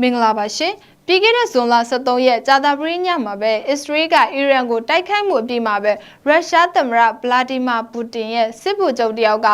မင်္ဂလာပါရှင်ပြီးခဲ့တဲ့ဇွန်လ23ရက်ကြာသပတေးညမှာပဲအစ္စရေးကအီရန်ကိုတိုက်ခိုက်မှုအပြီးမှာပဲရုရှားသမ္မတဗလာဒီမာပူတင်ရဲ့စစ်ဗိုလ်ချုပ်တယောက်က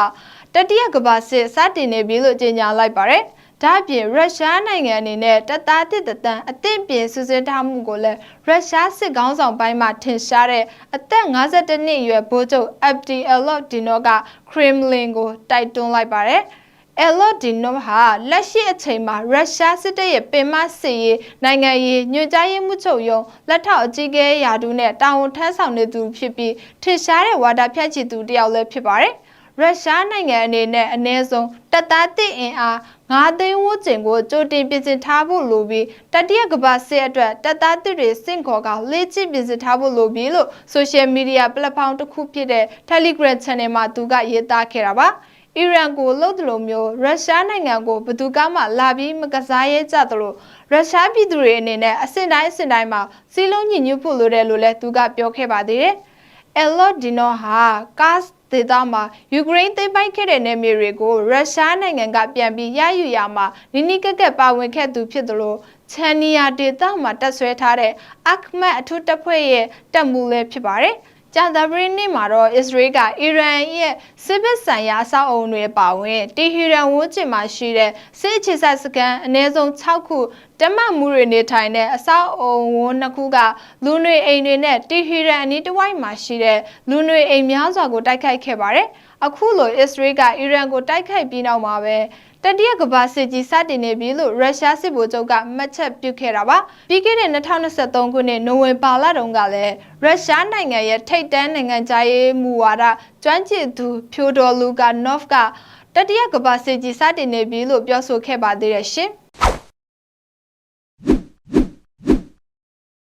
တတိယကမ္ဘာစစ်စတင်နေပြီလို့ကြေညာလိုက်ပါတယ်ဒါ့အပြင်ရုရှားနိုင်ငံအနေနဲ့တပ်သားတစ်တန်အသင့်ပြင်စူးစမ်းထားမှုကိုလည်းရုရှားစစ်ကောင်းဆောင်ပိုင်းမှာထင်ရှားတဲ့အသက်52နှစ်အရွယ်ဗိုလ်ချုပ်အဗ်ဒီအလော့ဒီနိုကခရမ်လင်ကိုတိုက်တွန်းလိုက်ပါတယ်။ အယ်လော့ဒီနိုဟာလက်ရှိအချိန်မှာရုရှားစစ်တပ်ရဲ့ပင်မစစ်ရေးနိုင်ငံရေးညွှန်ကြားရေးမှုချုပ်ရုံးလက်ထောက်အကြီးအကဲရာထူးနဲ့တာဝန်ထမ်းဆောင်နေသူဖြစ်ပြီးထင်ရှားတဲ့ဝါဒဖြန့်ချီသူတစ်ယောက်လည်းဖြစ်ပါတယ်။ရုရှားနိုင်ငံအနေနဲ့အ ਨੇ ဆုံးတပ်သားတစ်အင်အား9သိန်းဝန်းကျင်ကိုကြိုတင်ပြင်ဆင်ထားဖို့လိုပြီးတတိယကမ္ဘာစစ်အတွက်တပ်သားတစ်တွေစင့်ခေါ်ကလေ့ကျင့်ပြင်ဆင်ထားဖို့လိုပြီးလို့ social media platform တစ်ခုဖြစ်တဲ့ Telegram Channel မှာသူကရေးသားခဲ့တာပါ။ အီရန်ကိုလှုပ်တယ်လို့မျိုးရုရှားနိုင်ငံကိုဘယ်သူကမှလာပြီးမကစားရဲကြသလိုရုရှားပြည်သူတွေအနေနဲ့အစင်တိုင်းအစင်တိုင်းမှာစီလုံးညီညွတ်ဖို့လိုတယ်လို့လည်းသူကပြောခဲ့ပါသေးတယ်။အယ်လော့ဒီနိုဟာကာ့စ်ဒေသမှာယူကရိန်းသိမ်းပိုက်ခဲ့တဲ့နယ်မြေတွေကိုရုရှားနိုင်ငံကပြန်ပြီးရယူရမှာနိနိကက်ကက်ပါဝင်ခဲ့သူဖြစ်သလိုချန်နီယာဒေသမှာတပ်ဆွဲထားတဲ့အခမတ်အထူးတပ်ဖွဲ့ရဲ့တပ်မှုလည်းဖြစ်ပါတယ်။ ကြာသပတေးနေ့မှာတော့အစ္စရေးကအီရန်ရဲ့စစ်ဘက်ဆိုင်ရာအဆောက်အုံတွေပါဝင်တီဟီရန်ဝန်းကျင်မှာရှိတဲ့စစ်အခြေစိုက်စခန်းအနည်းဆုံး6ခု တက်မှတ်မှုတွေနေထိုင်တဲ့အဆောက်အုံဝန်းနှစ်ခုကလူနေအိမ်တွေနဲ့တီဟီရန်အနီးတစ်ဝိုက်မှာရှိတဲ့လူနေအိမ်များစွာကိုတိုက်ခိုက်ခဲ့ပါတယ်။အခုလိုအစ္စရေးကအီရန်ကိုတိုက်ခိုက်ပြီးနောက်မှာပဲတတိယကမ္ဘာစစ်ကြီးစတင်နေပြီလို့ရုရှားစစ်ဗိုလ်ချုပ်ကမှတ်ချက်ပြုခဲ့တာပါပြီးခဲ့တဲ့2023ခုနှစ်နိုဝင်ဘာလတုန်းကလည်းရုရှားနိုင်ငံရဲ့ထိပ်တန်းနိုင်ငံခြားရေးမူဝါဒကျွမ်းကျင်သူဖြိုဒော်လူကာနော့ဖ်ကတတိယကမ္ဘာစစ်ကြီးစတင်နေပြီလို့ပြောဆိုခဲ့ပါသေးတယ်ရှင်